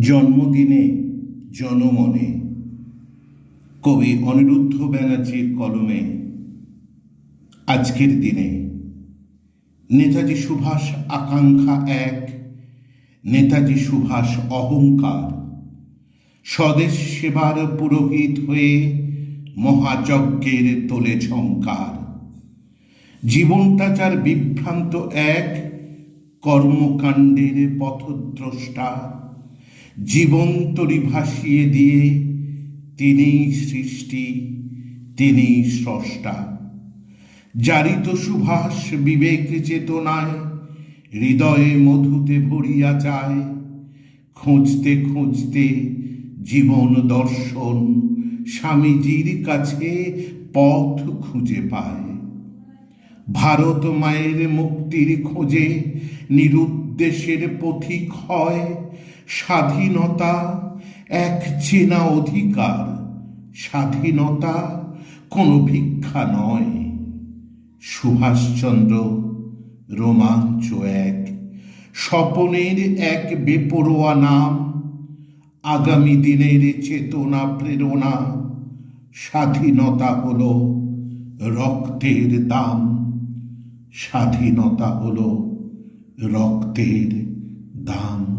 জন্মদিনে, জনমনে। কবি অনিরুদ্ধ ব্যানার্জির কলমে আজকের দিনে নেতাজি সুভাষ আকাঙ্ক্ষা এক, নেতাজি সুভাষ অহংকার। স্বদেশ সেবার পুরোহিত হয়ে মহাযজ্ঞের তোলে ঝঙ্কার জীবনটা যার বিভ্রান্ত এক, কর্মকাণ্ডের পথদ্রষ্টা। জীবন তরি ভাসিয়ে দিয়ে তিনি সৃষ্টি তিনি স্রষ্টা। জারিত সুভাষ বিবেক চেতনায়, হৃদয়ে মধুতে ভরিয়া যায় খুঁজতে খুঁজতে জীবন দর্শন স্বামীজির কাছে পথ খুঁজে পায়। ভারত মায়ের মুক্তির খোঁজে নিরুদ্দেশের পথিক হয় স্বাধীনতা, এক চেনা অধিকার। স্বাধীনতা কোনো ভিক্ষা নয়। সুভাষচন্দ্র রোমাঞ্চ এক। স্বপনের এক বেপরোয়া নাম, আগামী দিনের চেতনা প্রেরণা। স্বাধীনতা হলো রক্তের দাম। স্বাধীনতা হলো রক্তের দাম।